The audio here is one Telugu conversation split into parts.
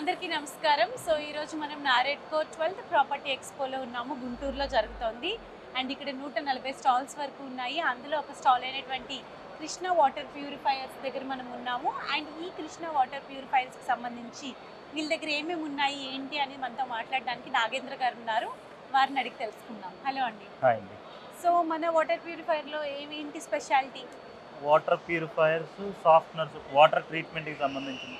అందరికీ నమస్కారం. సో ఈరోజు మనం నారెడ్కో ట్వెల్త్ ప్రాపర్టీ ఎక్స్పోలో ఉన్నాము. గుంటూరులో జరుగుతోంది. అండ్ ఇక్కడ నూట నలభై స్టాల్స్ వరకు ఉన్నాయి. అందులో ఒక స్టాల్ అయినటువంటి కృష్ణ వాటర్ ప్యూరిఫైయర్స్ దగ్గర మనం ఉన్నాము. అండ్ ఈ కృష్ణ వాటర్ ప్యూరిఫైయర్స్కి సంబంధించి వీళ్ళ దగ్గర ఏమేమి ఉన్నాయి ఏంటి అని మనతో మాట్లాడడానికి నాగేంద్ర గారు ఉన్నారు. వారిని అడిగి తెలుసుకుందాం. హలో అండి. సో మన వాటర్ ప్యూరిఫైయర్లో ఏమేంటి speciality? Water purifiers softeners water ట్రీట్మెంట్కి సంబంధించిన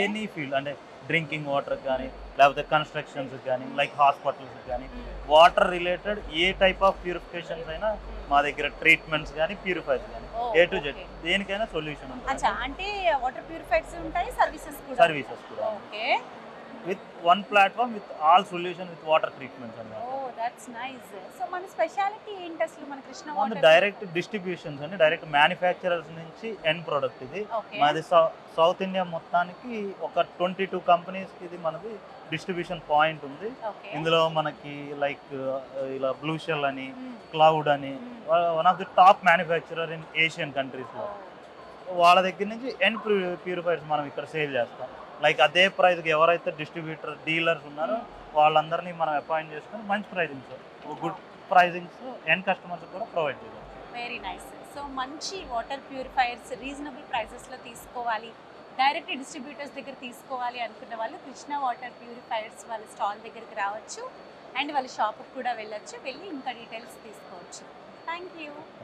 ఎనీ ఫీల్డ్ అంటే డ్రింకింగ్ వాటర్ కానీ లేకపోతే కన్స్ట్రక్షన్స్ కానీ లైక్ హాస్పిటల్స్ కానీ water related a type of purifications అయినా మా దగ్గర ట్రీట్మెంట్స్ కానీ ప్యూరిఫైర్స్ కానీ ఏ టు జెడ్ దేనికైనా సొల్యూషన్ ఉంటుంది. అంటే వాటర్ ప్యూరిఫైర్స్ ఉంటాయి సర్వీసెస్ కూడా. సర్వీసెస్ కూడా. Okay with one platform with all solution with water treatments ఓ అన్నమాట దట్స్ నైస్ సో మన స్పెషాలిటీ ఏంటి అసలు? మన కృష్ణ వాటర్ డైరెక్ట్ డిస్ట్రిబ్యూషన్స్ అండి. డైరెక్ట్ మ్యానుఫ్యాక్చరర్స్ నుంచి ఎండ్ ప్రోడక్ట్ ఇది. మాది సౌత్ ఇండియా మొత్తానికి ఒక ట్వంటీ టూ కంపెనీస్కి ఇది మనది డిస్ట్రిబ్యూషన్ పాయింట్ ఉంది. ఇందులో మనకి లైక్ ఇలా బ్లూ షెల్ అని. క్లౌడ్ అని మ్మ్. One of the top manufacturer in Asian కంట్రీస్లో వాళ్ళ దగ్గర నుంచి ఎండ్ ప్యూరిఫైర్స్ మనం ఇక్కడ సేల్ చేస్తాం. లైక్ అదే ప్రైస్కి ఎవరైతే డిస్ట్రిబ్యూటర్ డీలర్స్ ఉన్నారో వాళ్ళందరినీ మనం అపాయింట్ చేసుకుని మంచి pricings good pricings end customers కూడా ప్రొవైడ్ చేయాలి వెరీ నైస్ సో మంచి వాటర్ ప్యూరిఫైయర్స్ రీజనబుల్ ప్రైసెస్లో తీసుకోవాలి. డైరెక్ట్ డిస్ట్రిబ్యూటర్స్ దగ్గర తీసుకోవాలి అనుకున్న వాళ్ళు కృష్ణ వాటర్ ప్యూరిఫైయర్స్ వాళ్ళ స్టాల్ దగ్గరికి రావచ్చు. అండ్ వాళ్ళ షాప్కి కూడా వెళ్ళొచ్చు. వెళ్ళి ఇంకా డీటెయిల్స్ తీసుకోవచ్చు. Thank you